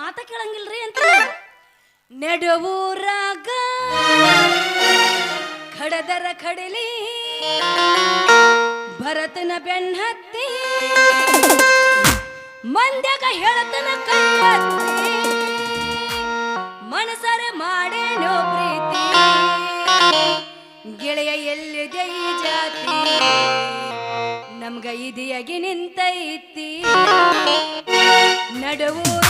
ಮಾತ ಕೇಳಂಗಿಲ್ರಿ ಅಂತ ನೆಡವೂರಾಗ ಖಡದರ ಖಡಲಿ ಭರತನ ಬೆನ್ನತ್ತಿ ಮಂದ್ಯಾಗ ಹೇಳತನ ಕೈಯತ್ತಿ ಮನಸರೆ ಮಾಡೇನೋ ಪ್ರೀತಿ ಗೆಳೆಯ ಎಲ್ಲಿದೆ ಈ ಜಾತಿ ನಮ್ಗ ಇದಿಯಾಗಿ ನಿಂತೈತಿ. ನಡುವೂರಾಗ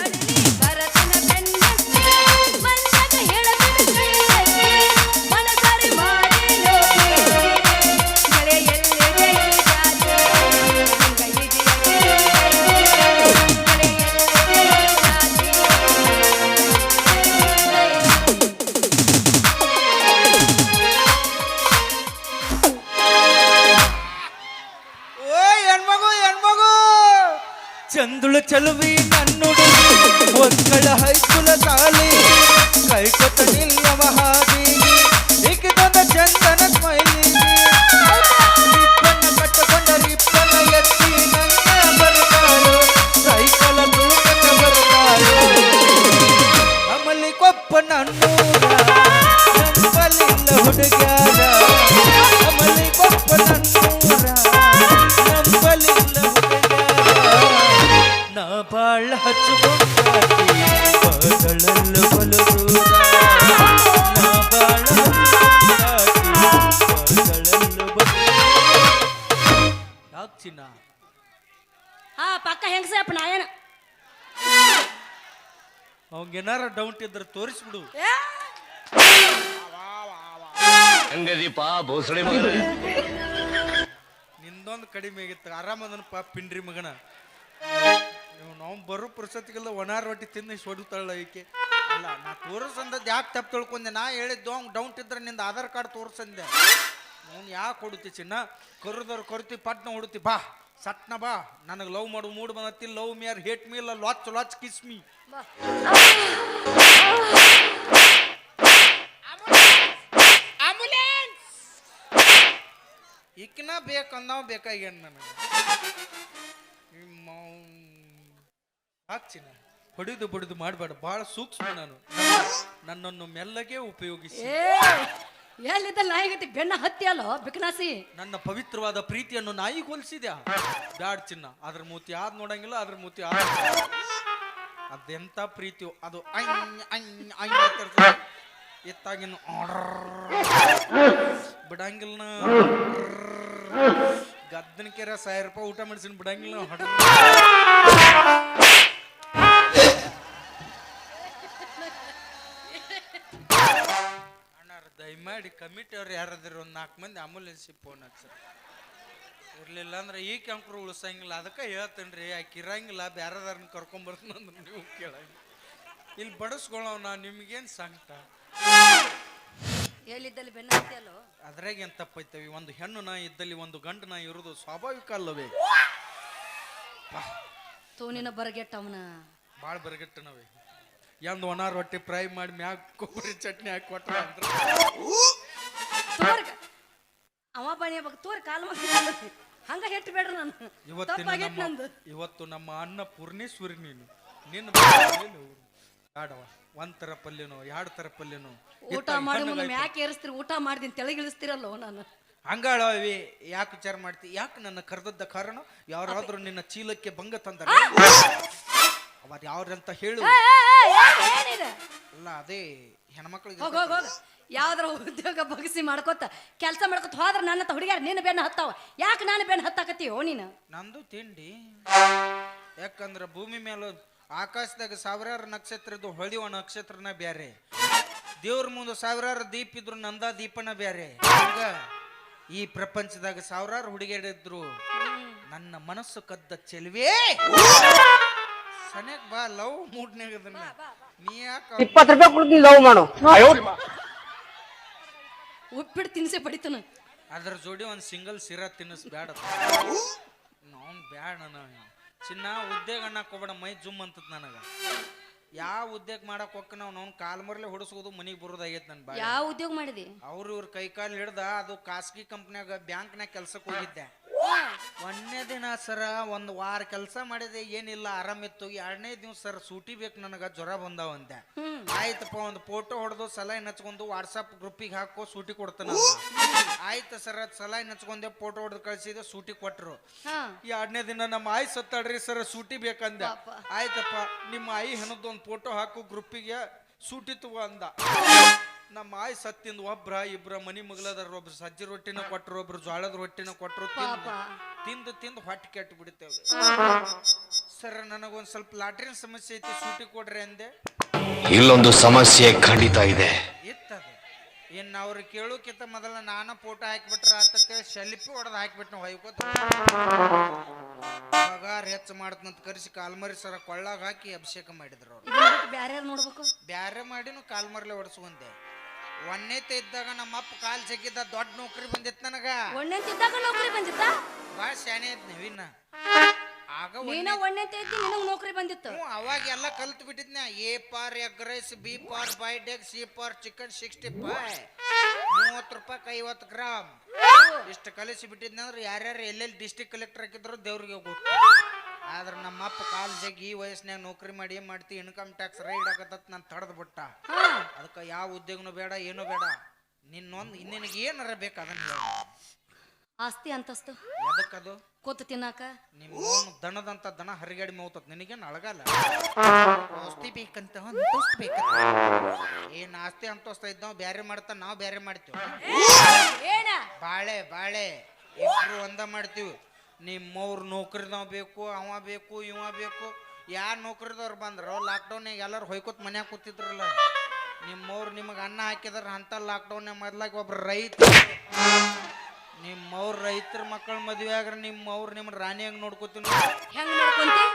ಚಂದುಳ ಚಲುವಿ ನನ್ನುಡು ಒಕ್ಕಳ ಹೈಸ್ಕೂಲ ಸಾಲಿ. ಕೈಕೊತ ನಿಲ್ಲವ ಹಾದಿ. ಅವಂಗೇನಾರ ಡೌಟ್ ಇದ್ರೆ ತೋರಿಸ್ಬಿಡು. ಹಂಗದೀಪ ಭೋಸಳೆ ಮಗನ? ನಿಂದೊಂದು ಕಡಿಮೆ ಆಗಿತ್ತು. ಆರಾಮದನಪ್ಪ ಪಿಂಡ್ರಿ ಮಗನ. ನೀವು ನಾವು ಬರೋ ಪುರುಸತ್ತಿಗೆಲ್ಲ ಒಣಾರ್ ರೊಟ್ಟಿ ತಿಂದು ಸೊಡುತ್ತಾಳ ಈಕೆ. ಅಲ್ಲ ನಾ ತೋರಿಸಂದದ್ದು ಯಾಕೆ ತಪ್ಪು ತಿಳ್ಕೊಂಡೆ? ನಾ ಹೇಳಿದ್ದು ಅವ್ನು ಡೌಟ್ ಇದ್ರೆ ನಿಂದ ಆಧಾರ್ ಕಾರ್ಡ್ ತೋರಿಸಂದೆ. ಅವ್ನು ಯಾಕೆ ಕೊಡುತ್ತಿ ಚಿನ್ನ? ಕರುದವ್ರು ಕೊರತಿ ಪಟ್ನ ಹೊಡುತ್ತಿ ಬಾ. ಸಟ್ನ ಬಾ. ನನಗೆ ಲವ್ ಮಾಡು ಮೂಡ್ ಬಂದತ್ತಿ ಲವ್ ಮಿಯರ್ ಹೇಟ್ ಮೀ ಇಲ್ಲ ಲಾಚ್ ಲಾಚ್ ಕಿಸ್ ಮೀ. ಈಕಿನ ಬೇಕಂದವ ಬೇಕಾಗ್ಯಾನ ನನಗೆ. ಹಾಕ್ಚಿನ ಹೊಡಿದು ಬಡಿದು ಮಾಡಬೇಡ. ಬಹಳ ಸೂಕ್ಷ್ಮ ನಾನು. ನನ್ನನ್ನು ಮೆಲ್ಲಗೆ ಉಪಯೋಗಿಸಿ. ಎಲ್ಲಿದ್ದ ನಾಯಿಗತಿ ಬೆನ್ನ ಹತ್ತಿ ಅಲ್ಲೋ ಬಿಕನಾಸಿ ನನ್ನ ಪವಿತ್ರವಾದ ಪ್ರೀತಿಯನ್ನು ನಾಯಿ ಹೋಲಿಸಿದ್ಯಾ? ಬ್ಯಾಡ್ ಚಿನ್ನ. ಅದ್ರ ಮೂತಿ ಆದ್ ನೋಡಂಗಿಲ್ಲ ಅದ್ರ ಮೂತಿ ಆದ್ ಅದೆಂತ ಪ್ರೀತಿ? ಅದು ಇತ್ತಾಗಿನ ಬಿಡಂಗಿಲ್ಲ ಗದ್ದನ ಕೆರೆ ಸಾವಿರ ರೂಪಾಯಿ ಊಟ ಮಾಡಿಸಿನ ಬಿಡಂಗಿಲ್ಲ ಅಣ್ಣ ದಯಮಾಡಿ ಕಮಿಟಿ ಅವ್ರು ಯಾರಾದ್ರೂ ಒಂದು ನಾಲ್ಕು ಮಂದಿ ಆಂಬುಲೆನ್ಸಿಗೆ ಫೋನ್ ಹಚ್ಚಾರ ಇರ್ಲಿಲ್ಲ ಅಂದ್ರೆ ಈ ಕ್ಯಾಂಪ್ರು ಉಳಿಸಂಗಿಲ್ಲ. ಅದಕ್ಕೆ ಹೇಳ್ತೇನೆ ರೀ ಆಕೆ ಇರಂಗಿಲ್ಲ ಬೇರೆದಾರನ್ನ ಕರ್ಕೊಂಬರ್ತೀನಿ ಅಂದ್ರೆ ನೀವು ಕೇಳಂಗಿಲ್ಲ ಇಲ್ಲಿ ಬಡಿಸ್ಕೊಳ್ಳೋಣ ನಿಮ್ಗೇನು ಸಂಕಟ? ಎಲ್ಲಿದ್ದಲ್ಲಿ ಬೆನ್ನ ಅದ್ರಾಗ ಏನು ತಪ್ಪೈತವಿ? ಒಂದು ಹೆಣ್ಣು ನಾ ಇದ್ದಲ್ಲಿ ಒಂದು ಗಂಡು ನಾ ಇರೋದು ಸ್ವಾಭಾವಿಕ ಅಲ್ಲವೇ? ತೂನಿನ ಬರಗೆಟ್ಟವನ. ಭಾಳ ಬರಗೆಟ್ಟನವೇ. ಎಂದು ಒಣ ರೊಟ್ಟಿ ಫ್ರೈ ಮಾಡಿ ಮ್ಯಾಗ ಕೊಬ್ಬರಿ ಚಟ್ನಿ ಹಾಕಿ ಕೊಟ್ರ ಅಂದ್ರೆ? ಅವ ಬಣಿ ಬಗ್ ತೋರ್ ಕಾಲ್ ಹಂಗ ಹೆಟ್ಟು ಬೇಡ್ರಿ ನಾನು. ಇವತ್ತಿನ ತಪ್ಪಾಗೈತ್ ನಮ್ಮ ಇವತ್ತು ನಮ್ಮ ಅನ್ನ ಪೂರ್ಣೇಶ್ವರಿ ನೀನು. ನಿನ್ನ ಬೇಡವ ಒಂದ್ ತರ ಪಲ್ಯನೋ ಎರಡ್ ತರ ಪಲ್ಯನೋ. ಊಟ ಮಾಡಿ ಮುಂದೆ ಮ್ಯಾಕ್ ಏರಿಸ್ತೀರಿ ಊಟ ಮಾಡ್ದಿನ್ ತೆಳಗಿಳಿಸ್ತಿರಲ್ಲೋ ನಾನು. ಹಂಗಾಳವಿ ಯಾಕೆ ವಿಚಾರ ಮಾಡ್ತಿ? ಯಾಕೆ ನನ್ನ ಕರೆದದ್ದ ಕಾರಣ? ಯಾರಾದ್ರೂ ನಿನ್ನ ಚೀಲಕ್ಕೆ ಭಂಗ ತಂದ ಅವ್ರ ಯಾವ್ರಂತ ಹೇಳು. ಏ, ಏ, ಏ, ಏನಿದೆ? ಅಲ್ಲ ಅದೇ ಹೆಣ್ಮಕ್ಳಿಗೆ ಹೋಗ ಹೋಗ ಹೋಗ. ಯಾವ್ದಾರ ಉದ್ಯೋಗ ಬಗಸಿ ಮಾಡ್ಕೋತ ಕೆಲಸ ಮಾಡ್ಕೊತ ಹೋದ್ರ ನನ್ನ ಹುಡುಗ್ಯಾರ ನಿನ್ನ ಬೆನ್ನ ಹತ್ತಾವ. ಯಾಕೆ ನಾನು ಬೆನ್ನ ಹತ್ತಾಕತ್ತೀಯೋ ನೀನು? ನಂದು ತಿಂಡಿ. ಯಾಕಂದ್ರ ಭೂಮಿ ಮೇಲೆ ಆಕಾಶದಾಗ ಸಾವಿರಾರು ನಕ್ಷತ್ರ ಹೊಳಿಯುವ ಹೊಳಿವ ನಕ್ಷತ್ರನ ಬ್ಯಾರೆ. ದೇವ್ರ ಮುಂದೆ ಸಾವಿರಾರು ದೀಪ ಇದ್ರು ನಂದ ದೀಪನ ಬ್ಯಾರೆ. ಹಂಗ ಈ ಪ್ರಪಂಚದಾಗ ಸಾವಿರಾರು ಹುಡುಗಿಯರಿದ್ರು ನನ್ನ ಮನಸ್ಸು ಕದ್ದ ಚೆಲುವೆ? ಸನ್ಯಾಗ ಬಾ ಲವ್ ಮೂಡ್ನಾಗ ಅದನ್ನ. ನೀ ಯಾಕ ಇಪ್ಪತ್ತು ರೂಪಾಯಿ ಕೊಡ್ತೀನಿ ಲವ್ ಮಾಡು. ಉಪ್ಪಿಟ್ಟು ತಿನ್ಸೆ ಪಡಿತನ ಅದ್ರ ಜೋಡಿ ಒಂದು ಸಿಂಗಲ್ ಸಿರ ತಿನ್ನಿಸ್ ಬ್ಯಾಡ ನಾವು ಬ್ಯಾಡ ನಾನು ಚಿನ್ನ ಉದ್ಯೋಗ ಅನ್ನಕ್ ಹೋಗ್ಬೇಡ ಮೈ ಜುಮ್ ಅಂತ ನನಗ. ಯಾವ ಉದ್ಯೋಗ ಮಾಡಕ್ ಹೋಗ್ ನಾವು ನಾವು ಕಾಲ್ ಮರ್ಲೆ ಹೊಡಿಸೋದು ಮನಿಗೆ ಬರೋದಾಗೈತೆ ನನ್ನ ಬಾಯಿ. ಯಾವ ಉದ್ಯೋಗ ಮಾಡಿದಿ? ಅವ್ರು ಇವ್ರ ಕೈ ಕಾಲು ಹಿಡ್ದ ಅದು ಖಾಸಗಿ ಕಂಪ್ನ್ಯಾಗ ಬ್ಯಾಂಕ್ನಾಗ ಕೆಲ್ಸಕ್ಕೆ ಹೋಗಿದ್ದೆ. ಒಂದನೇ ದಿನ ಸರ ಒಂದು ವಾರ ಕೆಲಸ ಮಾಡಿದೆ ಏನಿಲ್ಲ ಆರಾಮಿತ್ತು ಎರಡನೇ ದಿವ್ಸ ಸರ್ ಸೂಟಿ ಬೇಕು ನನಗೆ ಜ್ವರ ಬಂದವಂತೆ ಆಯ್ತಪ್ಪ ಒಂದು ಫೋಟೋ ಹೊಡೆದು ಸಲಹೆ ಹಚ್ಕೊಂಡು ವಾಟ್ಸಪ್ ಗ್ರೂಪಿಗೆ ಹಾಕೋ ಸೂಟಿ ಕೊಡ್ತಾನ ಆಯ್ತು ಸರ್ ಅದು ಸಲಹೆ ಹಚ್ಕೊಂಡೆ ಫೋಟೋ ಹೊಡೆದು ಕಳ್ಸಿದೆ ಸೂಟಿ ಕೊಟ್ರು. ಎರಡನೇ ದಿನ ನಮ್ಮ ಆಯಿ ಸತ್ತಾಡ್ರಿ ಸರ್ ಸೂಟಿ ಬೇಕಂದೆ. ಪಾಪ. ಆಯ್ತಪ್ಪ ನಿಮ್ಮ ಆಯಿ ಹೆಣದ್ದು ಒಂದು ಫೋಟೋ ಹಾಕು ಗ್ರೂಪಿಗೆ ಸೂಟಿ ತಗೋ ಅಂದ. ನಮ್ಮ ಆಯ್ ಸತ್ತಿಂದ ಒಬ್ರ ಇಬ್ರ ಮನಿ ಮಗಳದಾರ ಒಬ್ರು ಸಜ್ಜಿ ರೊಟ್ಟಿನ ಕೊಟ್ರು ಒಬ್ರು ಜೋಳದ ರೊಟ್ಟಿನ ಕೊಟ್ರು ತಿಂದು ತಿಂದು ತಿಂದು ಹೊಟ್ಟೆ ಕೆಟ್ಟು ಬಿಡ್ತೇವೆ ಸರ್ ನನಗೊಂದ್ ಸ್ವಲ್ಪ ಲಾಟ್ರಿನ್ ಸಮಸ್ಯೆ ಐತಿ ಸೂಟಿ ಕೊಡ್ರಿ ಅಂದೆ. ಇಲ್ಲೊಂದು ಸಮಸ್ಯೆ ಖಂಡಿತ ಇದೆ. ಇತ್ತದು. ಇನ್ನು ಅವ್ರು ಕೇಳೋಕ್ಕಿಂತ ಮೊದಲ ನಾನು ಫೋಟೋ ಹಾಕಿಬಿಟ್ರೆ ಆತಕ್ಕೆ ಸೆಲ್ಫಿ ಹೊಡೆದು ಹಾಕಿಬಿಟ್ಟು ನಾವು ಹೊಯ್ಕೋತ ಪಗಾರ ಹೆಚ್ಚು ಮಾಡ್ತಂತ ಕರೆಸಿ ಕಾಲ್ಮರಿ ಸರ ಕೊಳ್ಳಾಗ ಹಾಕಿ ಅಭಿಷೇಕ ಮಾಡಿದ್ರು ಅವ್ರು. ಬ್ಯಾರ್ಯಾರು ಬ್ಯಾರೆ ಯಾರ್ ನೋಡ್ಬೇಕು? ಬ್ಯಾರೆ ಮಾಡಿನೂ ಕಾಲ್ಮರ್ಲೆ ಹೊಡ್ಸ್ಕೊಂಡೆ. ಒಂದೇತೆ ಇದ್ದಾಗ ನಮ್ಮ ಅಪ್ಪ ಕಾಲ್ ಸಿಕ್ಕಿದ್ದ ದೊಡ್ಡ ನೌಕರಿ ಬಂದಿತ್ತು ನನಗ. ಒಣ್ಣೆಂತಿದ್ದಾಗ ನೌಕರಿ ಬಂದಿತ್ತ? ಬಾ ಶಾಣೆ ಇದ್ ನೀವಿನ್ನ. ಆಗ ನೀನ ಒಣ್ಣೆಂತ ಐತಿ ನಿನಗ್ ನೌಕರಿ ಬಂದಿತ್ತು. ಹ್ಞೂ ಅವಾಗ ಎಲ್ಲ ಕಲ್ತು ಬಿಟ್ಟಿದ್ನ. A for egg rice B for boiled egg C for chicken sixty five. ಮೂವತ್ತು ರೂಪಾಯಿ ಐವತ್ತು ಗ್ರಾಮ್. ಇಷ್ಟು ಕಲಿಸಿ ಬಿಟ್ಟಿದ್ನಂದ್ರೆ ಯಾರ್ಯಾರು ಎಲ್ಲೆಲ್ಲಿ ಡಿಸ್ಟಿಕ್ ಕಲೆಕ್ಟರ್ ಹಾಕಿದ್ರು ದೇವ್ರಿಗೆ ಗೊತ್ತು. ಆದ್ರೆ ನಮ್ಮಪ್ಪ ಕಾಲ್ ಜಗ್ಗಿ ಈ ವಯಸ್ಸಿನಾಗ ನೌಕರಿ ಮಾಡಿ ಏನ್ ಮಾಡ್ತಿ ಇನ್ಕಮ್ ಟ್ಯಾಕ್ಸ್ ರೈಡ್ ಆಗತ್ತ ನಾನ್ ತಡದ್ ಬಿಟ್ಟ. ಅದಕ್ಕೆ ಯಾವ ಉದ್ಯೋಗನೂ ಬೇಡ ಏನೂ ಬೇಡ. ನಿನ್ನೊಂದು ನಿನಗೆ ಏನಾರ ಬೇಕು ಅದನ್ನ ಆಸ್ತಿ ಅಂತಸ್ತು. ಅದಕ್ಕದು ಕೂತು ತಿನ್ನಾಕ. ನಿಮ್ಮ ದನದಂತ ದನ ಹರಿಗಾಡಿ ಮೇವ್ತದ ನಿನಗೇನು ಅಳಗಲ್ಲ? ಆಸ್ತಿ ಬೇಕಂತ ಅಂತಸ್ತು ಏನು ಏನ್ ಆಸ್ತಿ ಅಂತಸ್ತ ಇದ್ದಾವ ಬ್ಯಾರೆ ಮಾಡ್ತಾ ನಾವು ಬ್ಯಾರೆ ಮಾಡ್ತೀವಿ. ಏನ? ಬಾಳೆ ಬಾಳೆ. ಇಬ್ರು ಒಂದ ಮಾಡ್ತೀವಿ. ನಿಮ್ಮವ್ರು ನೌಕರಿದವ ಬೇಕು ಅವ ಬೇಕು ಇವ ಬೇಕು. ಯಾರು ನೌಕರಿದವ್ರು ಬಂದ್ರು ಲಾಕ್ಡೌನ್ ಎಲ್ಲರೂ ಹೊಯ್ಕೋತ್ ಮನ್ಯಾಗ ಕೂತಿದ್ರಲ್ಲ. ನಿಮ್ಮವ್ರು ನಿಮಗೆ ಅನ್ನ ಹಾಕಿದ್ರ ಅಂತ ಲಾಕ್ಡೌನ್ ಮೊದ್ಲಾಗಿ ಒಬ್ರು ರೈತ. ನಿಮ್ಮವ್ರ ರೈತರ ಮಕ್ಕಳ ಮದುವೆ ಆಗ್ರ ನಿಮ್ಮವ್ರು ನಿಮ್ಮ ಹಂಗ ನೋಡ್ಕೋತೀನಿ. ಹೆಂಗ್ ನೋಡ್ಕೊಂತಿ?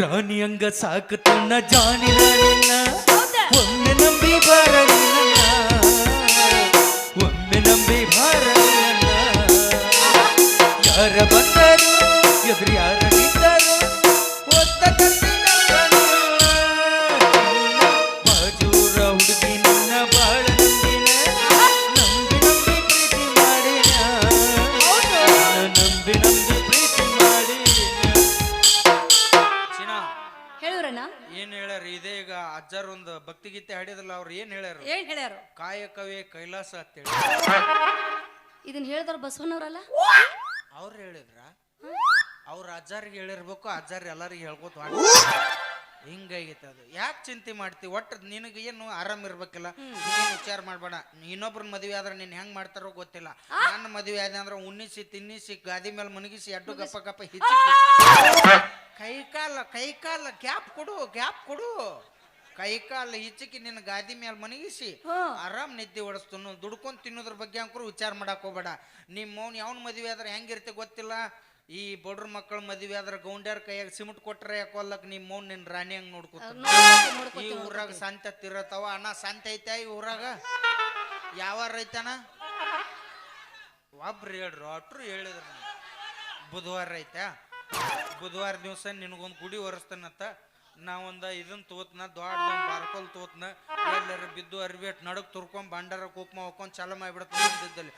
ರಾಣಿ ಹಂಗ ಸಾಕುತ್ತಣ್ಣ ಜಾನಿ ನಾನಿನ್ನ ಹೌದಾ? ಒಮ್ಮೆ ನಂಬಿ ಬಾರಲಿಲ್ಲ ಒಮ್ಮೆ ನಂಬಿ ಬಾರ ಯಾರ ಎದುರು ಯಾರ ನಿಂತರು ಒತ್ತ. ಬಾಜೂರ ಹುಡುಗಿ ನಿನ್ನ ಬಾಳ ನಂಬಿನ ನಂಬಿ ನಂಬಿ ಪ್ರೀತಿ ಮಾಡಿನ ನಂಬಿ ನಂಬಿ ಪ್ರೀತಿ ಮಾಡಿನ ಚಿನ್ನ. ಹೇಳಿವ್ರಣ್ಣ ಏನ್ ಹೇಳ್ಯಾರ? ಇದೇ ಈಗ ಅಜ್ಜಾರ್ ಒಂದು ಭಕ್ತಿಗೀತೆ ಹಾಡಿದ್ರಲ್ಲ ಅವ್ರು ಏನ್ ಹೇಳ್ಯಾರ? ಏನ್ ಹೇಳ್ಯಾರು? ಕಾಯಕವೇ ಕೈಲಾಸ ಅಂತೇಳಿ ಇದನ್ನ ಹೇಳಿದವ್ರು ಬಸವನವ್ರಲ್ಲ ಅವ್ರು ಹೇಳಿದ್ರ? ಅವ್ರ ಅಜ್ಜಾರಿಗೆ ಹೇಳಿರ್ಬೇಕು ಅಜ್ಜಾರ್ ಎಲ್ಲರಿಗೆ ಹೇಳ್ಕೊತ ಹಿಂಗಾಗಿತ್ತು ಅದು. ಯಾಕೆ ಚಿಂತೆ ಮಾಡ್ತಿ? ಒಟ್ಟು ನಿನಗೆ ಏನು ಆರಾಮ್ ಇರ್ಬೇಕಿಲ್ಲ? ನೀನು ವಿಚಾರ ಮಾಡಬೇಡ. ಇನ್ನೊಬ್ರ ಮದುವೆ ಆದ್ರೆ ನೀನು ಹೆಂಗ್ ಮಾಡ್ತಾರೋ ಗೊತ್ತಿಲ್ಲ. ನನ್ನ ಮದುವೆ ಆದ ಅಂದ್ರೆ ಉಣ್ಣಿಸಿ ತಿನ್ನಿಸಿ ಗಾದಿ ಮೇಲೆ ಮನಗಿಸಿ ಅಡ್ಡು ಗಪ್ಪ ಗಪ್ಪ ಹಿಚ್ಚಿ ಕೈಕಾಲ ಕೈಕಾಲ ಕೈ ಕಾಲ ಗ್ಯಾಪ್ ಕೊಡು ಗ್ಯಾಪ್ ಕೊಡು. ಕೈಕಾಲ ಹಿಚ್ಚಕಿ ನಿನ್ನ ಗಾದಿ ಮೇಲೆ ಮನಗಿಸಿ. ಆರಾಮ್ ನಿದ್ದೆ ಓಡಿಸ್ತನು ದುಡ್ಕೊಂಡ್ ತಿನ್ನೋದ್ರ ಬಗ್ಗೆ ಅಂಕರು ವಿಚಾರ ಮಾಡಕ್ ಹೋಗ್ಬೇಡ. ನಿಮ್ಮ ಮೌನ್ ಯಾವನ್ ಮದುವೆ ಆದ್ರೆ ಹೆಂಗಿರ್ತಿ ಗೊತ್ತಿಲ್ಲ? ಈ ಬಡ್ರ ಮಕ್ಕಳ ಮದ್ವೆ ಆದ್ರೆ ಗೌಂಡ್ಯಾರ ಕೈಯಾಗ ಸಿಮೆಂಟ್ ಕೊಟ್ರೆ ಯಾಕೋಲ್ಲಕ್ ನಿಮ್ಮ ಮೌನ್ ನಿನ್ ರಾಣಿ ಹಂಗ್ ನೋಡ್ಕೊತ ಈ ಊರಾಗ ಸಂತ ತಿರತಾವ ಅಣ್ಣ ಸಂತ ಐತ ಈ ಊರಾಗ? ಯಾವ ರೈತನ? ಒಬ್ರು ಹೇಳ್ರು ಅಟ್ರು ಹೇಳಿದ್ರು. ಬುಧವಾರ ರೈತ ಬುಧವಾರ ದಿವಸ ನಿನಗೊಂದು ಗುಡಿ ಒರೆಸ್ತಾನತ್ತ ನಾವೊಂದ ಇದನ್ ತೋತ್ನ ದೊಡ್ಡ ಬಾರ್ಕೋಲ್ ತೋತ್ನ ಎಲ್ಲರ ಬಿದ್ದು ಅರ್ಬೇಟ್ ನಡಕ್ ತುರ್ಕೊಂಡ್ ಬಂಡಾರ ಕುಕ್ಮ ಹೋಕೊಂಡ್ ಚಾಲು ಮಾಡಿಬಿಡ್ತಾನೆ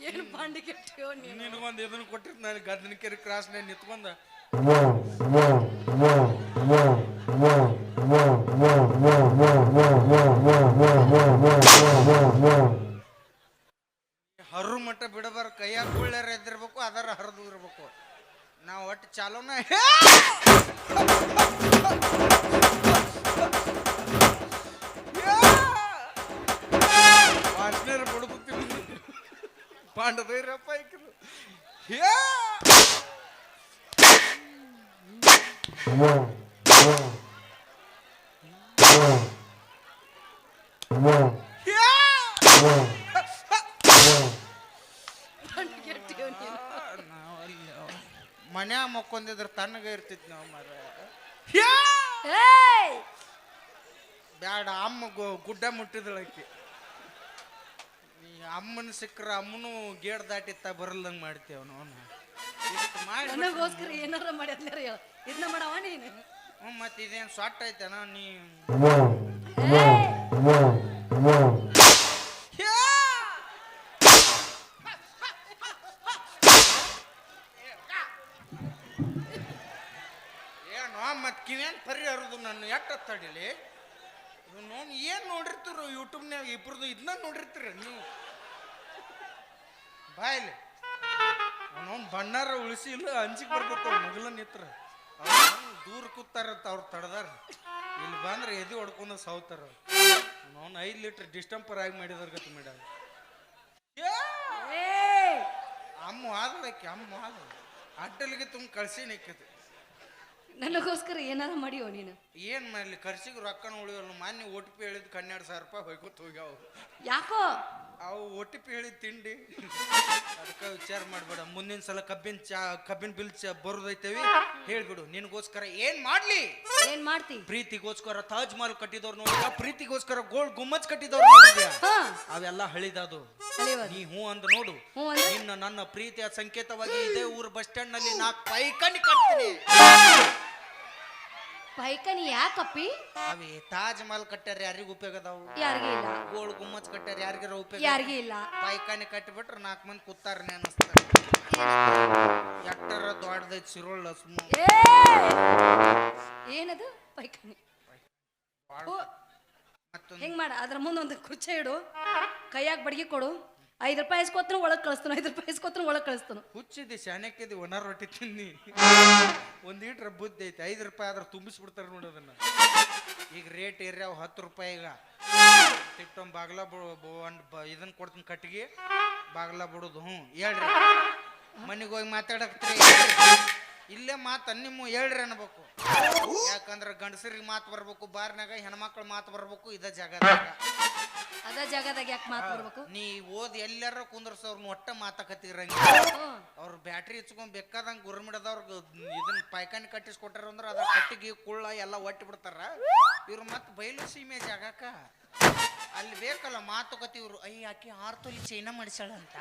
ಏನ್ ಬಾಂಡಿ ಕೆಟ್ಟಿಯೋ ನೀನು ನಿನಗೊಂದು ಇದನ್ನ ಕೊಟ್ಟಿರ್ತ ನಾನು ಗದನಕೆರೆ ಕ್ರಾಸ್ನಾಗ ನಿಂತ್ಕೊಂಡ ನಾವು ಒಟ್ಟು ಚಾಲೋನ ವಾಸನೇರು ಬಡ್ಕೊತೀನಿ ಪಾಂಡದೈರಪ್ಪ ಐಕರು ಬಾಂಡಿ ಮನ್ಯಾಗ ಮಕ್ಕೊಂದಿದ್ರೆ ತಣ್ಣಗ ಇರ್ತಿದ್ ನಾವು ಮರ ಏಯ್! ಬ್ಯಾಡ ಅಮ್ಮ ಗು- ಗುಡ್ಡ ಮುಟ್ಟಿದಳಕ್ಕೆ ಅಮ್ಮನ ಸಿಕ್ಕ್ರ ಅಮ್ಮನು ಗೇಟ್ ದಾಟಿತ್ತ ಬರಲ್ದಂಗೆ ಮಾಡ್ತೇವ ಅವನು ಇಷ್ಟು ಮಾಡಿ ನನಗೋಸ್ಕರ ಏನಾರ ಮಾಡ್ಯಾರ ಇದನ್ನ ಮಾಡವ ನೀನು? ಹ್ಞೂ ಮತ್ತೆ ಇದೇನು ಸೊಟ್ಟ ಐತೆನ ನೀ ಏಯ್! ನನ್ನ ಎಟ್ಟ ತಡಿಲಿ ನೋನ್ ಏನು ನೋಡಿರ್ತೀರ ಯೂಟ್ಯೂಬ್ನ್ಯಾಗ ಇಬ್ಬರದು ಇದನ್ನ ನೋಡಿರ್ತೀರ ನೀವು? ಬಾಯಲ್ಲಿ ಅವನವ್ನು ಬಣ್ಣಾರ ಉಳಿಸಿ ಇಲ್ಲ ಅಂಜಿಗೆ ಬರ್ಬೇಕು ಮಗಲ ನಿತ್ರ. ದೂರ ಕೂತಾರಂತ ಅವ್ರು ತಡದಾರ. ಇಲ್ಲಿ ಬಂದ್ರೆ ಎದಿ ಹೊಡ್ಕೊಂಡು ಸಾವ್ತಾರ. ಅವನು ಐದು ಲೀಟ್ರ್ ಡಿಸ್ಟಂಪರ್ ಆಗಿ ಮಾಡಿದಾರ ಗತಿ ಮೇಡಮ್! ಅಮ್ಮ ಆದಳಕ್ಕೆ ಅಮ್ಮ ಆದ ಅಡ್ಡಲಿಗೆ ತುಂಬ ಕಳ್ಸಿ ನಿಕ್ಕತಿ ನನಗೋಸ್ಕರ ಏನಾರ ಮಾಡಿಯೋ ನೀನು. ಏನ್ ಮಾಡ್ಲಿ ಖರ್ಚಿಗೆ ರೊಕ್ಕನ ಉಳಿಯೋಲ್ಲ ಮಾನ್ಯ ಓ ಟಿ ಪಿ ಹೇಳಿದ್ ಹನ್ನೆರಡು ಸಾವಿರ ರೂಪಾಯಿ ಹೋಯ್ಕೊತ ಹೋಗ್ಯಾವ. ಯಾಕೋ? ಅವು ಓ ಟಿ ಪಿ ಹೇಳಿದ ತಿಂಡಿ. ಅದಕ್ಕೆ ವಿಚಾರ ಮಾಡಬೇಡ. ಮುಂದಿನ ಸಲ ಕಬ್ಬಿನ ಚಾ ಕಬ್ಬಿನ ಬಿಲ್ ಚಾ ಬರೋದೈತೇವಿ. ಹೇಳ್ಬಿಡು ನಿನಗೋಸ್ಕರ ಏನ್ ಮಾಡ್ಲಿ? ಏನ್ ಮಾಡ್ತಿ? ಪ್ರೀತಿಗೋಸ್ಕರ ತಾಜ್ ಮಹಲ್ ಕಟ್ಟಿದವ್ರು ನೋಡಿದ ಪ್ರೀತಿಗೋಸ್ಕರ ಗೋಲ್ಡ್ ಗುಮ್ಮಚ್ ಕಟ್ಟಿದವ್ರು ನೋಡಿದ್ಯಾ? ಹಾ. ಅವೆಲ್ಲ ಹಳಿದದು. ಅದು ನೀ ಹೂ ಅಂದ್ ನೋಡು. ಹ್ಞೂ ನಿನ್ನ ನನ್ನ ಪ್ರೀತಿಯ ಸಂಕೇತವಾಗಿ ಇದೇ ಊರ್ ಬಸ್ ಸ್ಟ್ಯಾಂಡ್ನಲ್ಲಿ ನಾಲ್ಕು ಪೈಕಂಡ್ ಕಟ್ತೀನಿ. ಪೈಕನಿ ಯಾಕಪ್ಪಿ? ಅವೇ ತಾಜ್ ಮಹಲ್ ಕಟ್ಟಾರ ಯಾರಿಗೂ ಉಪಯೋಗ ಅದಾವು? ಯಾರಿಗೂ ಇಲ್ಲ. ಗೋಳ್ ಗುಮ್ಮಚ್ ಕಟ್ಟಾರ ಯಾರಿಗಾರ ಉಪಯೋಗ? ಯಾರಿಗೂ ಇಲ್ಲ. ಪಾಯ್ಕಾನಿ ಕಟ್ಟಿಬಿಟ್ರ ನಾಲ್ಕು ಮಂದಿ ಕೂತಾರನೆ ನೆನಸ್ತಾರ ಎಕ್ಟರ ದೊಡ್ಡದ ಸಿರೋಳ್ ಸುಮ್ಮ ಏನದು ಪೈಕನಿ ಹೆಂಗ್ ಮಾಡ? ಅದ್ರ ಮುಂದೆ ಒಂದು ಕುರ್ಚಿ ಇಡು. ಕೈಯಾಗ ಬಡಗಿ ಕೊಡು. ಐದು ರೂಪಾಯಿ ಇಸ್ಕೊತನು ಒಳಗೆ ಕಳಿಸ್ತಾನು ಐದು ರೂಪಾಯಿ ಇಸ್ಕೊತನು ಒಳಗೆ ಕಳಿಸ್ತಾನು. ಹುಚ್ಚಿದಿ ಒಣ ರೊಟ್ಟಿ ತಿನ್ನಿ. ಒಂದ್ ಲೀಟ್ರ್ ಬುದ್ಧಿ ಐತೆ, ಐದು ರೂಪಾಯಿ ಆದ್ರೆ ತುಂಬಿಸ್ಬಿಡ್ತಾರೆ ಅದನ್ನ. ಈಗ ರೇಟ್ ಏರ್ಯಾವ ಹತ್ತು ರೂಪಾಯಿ ಈಗ. ತಿಟ್ಟೊಂದು ಬಾಗ್ಲ ಒಂದು ಇದನ್ನ ಕೊಡ್ತೀನಿ ಕಟ್ಟಿಗೆ, ಬಾಗ್ಲ ಬಿಡೋದು, ಹ್ಞೂ, ಹೇಳ್ರಿ. ಮನೆಗೆ ಹೋಗಿ ಮಾತಾಡಕ್ತ್ರಿ ಇಲ್ಲೇ ಮಾತು ನಿಮ್ಮ ಹೇಳ್ರಿ ಅನ್ಬೇಕು. ಯಾಕಂದ್ರೆ ಗಂಡಸರಿಗೆ ಮಾತು ಬರ್ಬೇಕು ಬಾರ್ನಾಗ ಹೆಣ್ಮಕ್ಳು ಮಾತು ಬರ್ಬೇಕು, ಇದ ಜಾಗದಾಗ. ಅದ ಜಾಗದಾಗ ಯಾಕೆ ಮಾತು ಬರ್ಬೇಕು? ನೀ ಓದ್ ಎಲ್ಲಾರ ಕುಂದ್ರಸವ್ರನ್ನ ಒಟ್ಟ ಮಾತಾಕತ್ತಿರಂಗ. ಅವ್ರ ಬ್ಯಾಟ್ರಿ ಹಚ್ಕೊಂಡ್ ಬೇಕಾದಂಗ ಗುರ್ಮಿಡದವ್ರ ಇದನ್ನ ಪೈಕಾನಿ ಕಟ್ಟಿಸ್ಕೊಟ್ಟಾರ ಅಂದ್ರ ಅದ ಕಟ್ಟಿಗೆ ಕುಳ್ಳ ಎಲ್ಲ ಒಟ್ಟಿ ಬಿಡ್ತಾರ. ಇವ್ರು ಮತ್ ಬಯಲು ಸೀಮೆ ಜಾಗಕ್ಕ. ಅಲ್ಲಿ ಬೇಕಲ್ಲ ಮಾತುಕತೆ ಇವ್ರು ಅಯ್ಯ ಆಕಿ ಆರು ತೊಲಿ ಚೈನ ಮಾಡಿಸ್ಯಾಳ ಅಂತ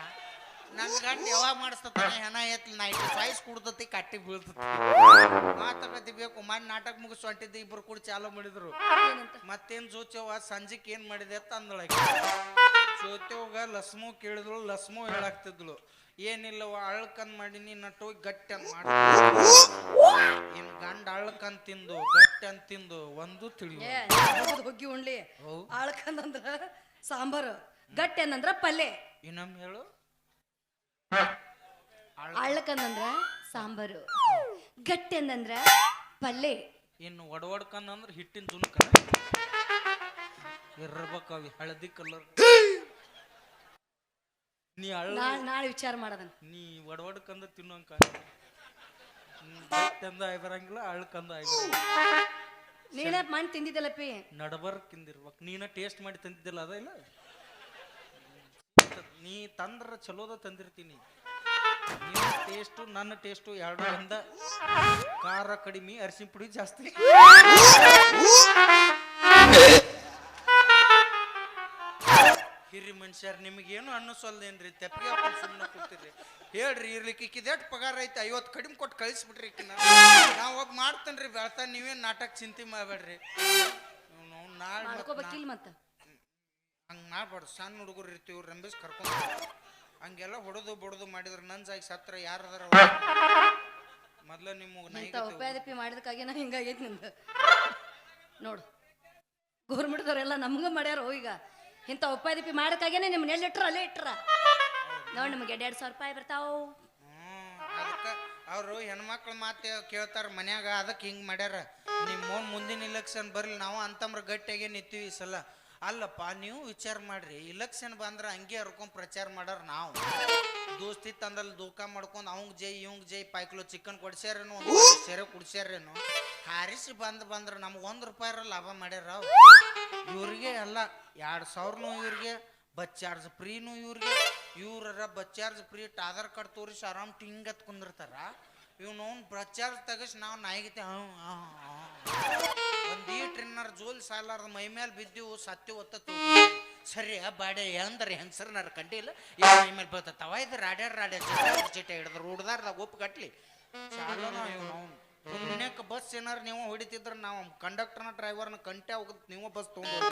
ನನ್ ಗಂಡ ಯಾವಾಗ ಮಾಡಿಸ್ತಾನೆ ಹೆಣ ಎತ್ಲಿ ನೈಟ್ ಸಾಯ್ಸ್ ಕುಡ್ದತಿ ಕಟ್ಟಿ ಬೀಳ್ತತಿ. ಮಾತುಕತೆ ಬೇಕು ಮನ್ ನಾಟಕ ಮುಗಿಸ್ ಹೊಂಟಿದ್ದು ಇಬ್ರು ಕೂಡ ಚಾಲು ಮಾಡಿದ್ರು. ಮತ್ತೇನ್ ಜೋಚವ್ವ ಸಂಜೆಕ್ ಏನ್ ಮಾಡಿದೆ ಅಂತ ಅಂದಳ ಜೋತ್ಯವಾಗ ಲಸ್ಮು ಕೇಳಿದ್ಳು ಲಸ್ಮು ಹೇಳಾಕ್ತಿದ್ಳು. ಏನಿಲ್ಲವ ಅಳ್ಕಂದ್ ಮಾಡೀನಿ ನಟ್ಟು ಗಟ್ಟಿ ಅಂತ ಮಾಡಿ. ಏನ್ ಗಂಡ ಅಳ್ಕಂದ್ ತಿಂದು ಗಟ್ಟಿ ಅಂತ ತಿಂದು ಒಂದು ತಿಳಿಯು ಏ ಹೋಗುದ್ ಹೋಗಿ ಉಣ್ಲಿ. ಹೌದ್. ಆಳ್ಕಂದಂದ್ರ ಸಾಂಬಾರು ಗಟ್ಟಿ ಅನ್ನಂದ್ರ ಪಲ್ಯ. ಇನ್ನೊಮ್ಮೆ ಹೇಳು. ಆಳ್ಕಂದಂದ್ರ ಸಾಂಬಾರು ಗಟ್ಟಿ ಅಂದಂದ್ರ ಪಲ್ಲೆ. ಇನ್ನು ಒಡವಡ್ಕಂದ್ರ ಅಂದ್ರ ಹಿಟ್ಟಿನ ಜುನ್ಕ ಇರ್ಬೇಕಾವಿ ಹಳದಿ ಕಲರ್ ನೀ ಅಳ್ಳ ನಾಳೆ ವಿಚಾರ ಮಾಡದ ನೀ ಒಡವಡ್ಕಂದ ತಿನ್ನೋಂಕ. ಗಟ್ಟಂದ ಆಯ್ ಬರಂಗಿಲ್ಲ ಅಳ್ಕಂದ ಆಯ್ ನೀನೇ ನೀನ ಮಾಡಿ ತಿಂದಿದ್ದಲ್ಲಪ್ಪಿ. ನಡಬರ್ಕಿಂದಿರ್ಬೇಕು ನೀನ ಟೇಸ್ಟ್ ಮಾಡಿ ತಿಂದಿದ್ದಿಲ್ಲ ಅದ ಇಲ್ಲ? ನೀ ತಂದ್ರ ಚಲೋದ ತಂದಿರ್ತೀನಿ. ಟೇಸ್ಟು ನನ್ನ ಟೇಸ್ಟು ಎರಡರಿಂದ ಖಾರ ಕಡಿಮೆ ಅರಿಶಿನ ಪುಡಿ ಜಾಸ್ತಿ. ಹಿರಿ ಮನುಷ್ಯರ್, ನಿಮಗೇನು ಅನ್ನಿಸಲ್ದೇನ್ರಿ ತೆಪ್ಪಿಗೆ ಹಾಕೊಂಡು ಸುಮ್ಮನೆ ಕೂತಿರಿ. ಹೇಳ್ರಿ, ಇರ್ಲಿಕ್ಕೆ ಇಕ್ಕಿದೆಟ್ ಪಗಾರ ಐತೆ, ಐವತ್ತು ಕಡಿಮೆ ಕೊಟ್ಟು ಕಳಿಸ್ಬಿಟ್ರಿ ನಾ ನಾವು ಒಬ್ಬ ಮಾಡ್ತೇನ್ರಿ ಬೆಳ್ತಾ ನೀವೇನು ನಾಟಕ ಚಿಂತೆ ಮಾಡಬೇಡ್ರಿ. ಮತ್ತ? ಹಂಗೆ ಮಾಡ್ಬಾರ್ದು. ಸಣ್ಣ ಹುಡುಗರು ಇರ್ತೀವಿ ರಂಬಿಸ್ ಕರ್ಕೊಂಡು ಹಂಗೆಲ್ಲ ಹೊಡೆದು ಬಡದು ಮಾಡಿದ್ರೆ ನಂಜಾಗಿ ಸತ್ರ ಯಾರದಾರ ಮೊದ್ಲು ನಿಮಗೆ ಇಂಥ ಉಪಾಯದಪ್ಪಿ ಮಾಡಿದಕ್ಕಾಗಿ ನಾ ಹಿಂಗಾಗೈತಿ ನಿಮ್ದು ನೋಡು. ಗೌರ್ಮೆಂಟ್ದವ್ರೆಲ್ಲ ನಮ್ಗ ಮಾಡ್ಯಾರ ಈಗ? ಇಂಥ ಉಪಾಯದಪ್ಪಿ ಮಾಡಕ್ಕಾಗೇನೆ ನಿಮ್ಮನ್ನ ಎಲ್ಲಿ ಇಟ್ರ ಅಲ್ಲೇ ಇಟ್ರ? ನೋಡಿ ನಿಮಗೆ ಎರಡು ಸಾವಿರ ರೂಪಾಯಿ ಬರ್ತಾವು. ಅದಕ್ಕೆ ಅವರು ಹೆಣ್ಮಕ್ಳು ಮಾತು ಕೇಳ್ತಾರ ಮನ್ಯಾಗ ಅದಕ್ಕೆ ಹಿಂಗೆ ಮಾಡ್ಯಾರ. ನಿಮ್ಮ ಮುಂದಿನ ಇಲೆಕ್ಷನ್ ಬರ್ಲಿ ನಾವು ಅಂತಮ್ರ ಗಟ್ಟಿಯಾಗೆ ನಿಂತೀವಿ ಈ ಸಲ. ಅಲ್ಲಪ್ಪ, ನೀವು ವಿಚಾರ ಮಾಡ್ರಿ. ಇಲೆಕ್ಷನ್ ಬಂದ್ರೆ ಹಂಗೆ ಹರ್ಕೊಂಡು ಪ್ರಚಾರ ಮಾಡಾರ ನಾವು. ದೋಸ್ತಿ ತಂದಲ್ಲಿ ದೂಕ ಮಾಡ್ಕೊಂಡು ಅವಂಗ್ ಜೈ, ಇವಂಗ್ ಜೈ ಪಾಯ್ಕಿಲೋ ಚಿಕನ್ ಕೊಡ್ಸ್ಯಾರೇನು ಸೇರೆ ಕುಡ್ಸ್ಯಾರೇನು, ಹಾರಿಸಿ ಬಂದ್ ಬಂದ್ರೆ ನಮ್ಗೆ ಒಂದು ರೂಪಾಯಿ ಲಾಭ ಮಾಡ್ಯಾರ. ಇವ್ರಿಗೆ ಎಲ್ಲ ಎರಡು ಸಾವಿರನೂ ಇವ್ರಿಗೆ, ಬಸ್ ಚಾರ್ಜ್ ಫ್ರೀನು ಇವ್ರಿಗೆ. ಇವ್ರ bus charge free, Aadhaar card ತೋರಿಸಿ ಆರಾಮ್ ಟಿಂಗ್ ಕುಂದಿರ್ತಾರ ಇವ್ನು ಬಸ್ ಚಾರ್ಜ್ ತೆಗಿಸಿ ನಾವು ನಾಯಿಗತಿ ಒಂದು ಈ ಟ್ರಿನ್ನರ್ ಜೋಲ್ ಸಾಲಾರ್ದ ಮೈ ಮೇಲೆ ಬಿದ್ದೀವು, ಸತ್ಯ ಒತ್ತ ಸರಿ ಬಾಡೆ ಅಂದ್ರೆ ಹೆಂಗಸರ್ ಕಂಡಿಲ್ಲ ಯಾವ ಮೈ ಮೇಲೆ ಬೀಳ್ತ ತವ ಇದು ರಾಡ್ಯಾರ ರಾಡ್ಯ ಚೀಟ ಹಿಡಿದ್ರು ಹುಡ್ದಾರ್ದಾಗ ಉಪ್ಪು ಕಟ್ಲಿ. ಪುಣ್ಯಕ್ಕೆ ಬಸ್ ಏನಾರು ನೀವು ಹೊಡಿತಿದ್ರೆ ನಾವು ಕಂಡಕ್ಟರ್ನ, ಡ್ರೈವರ್ನ ಕಂಟೆ ಹೋಗುತ್ತೆ ನೀವು ಬಸ್ ತೊಗೊಂಡು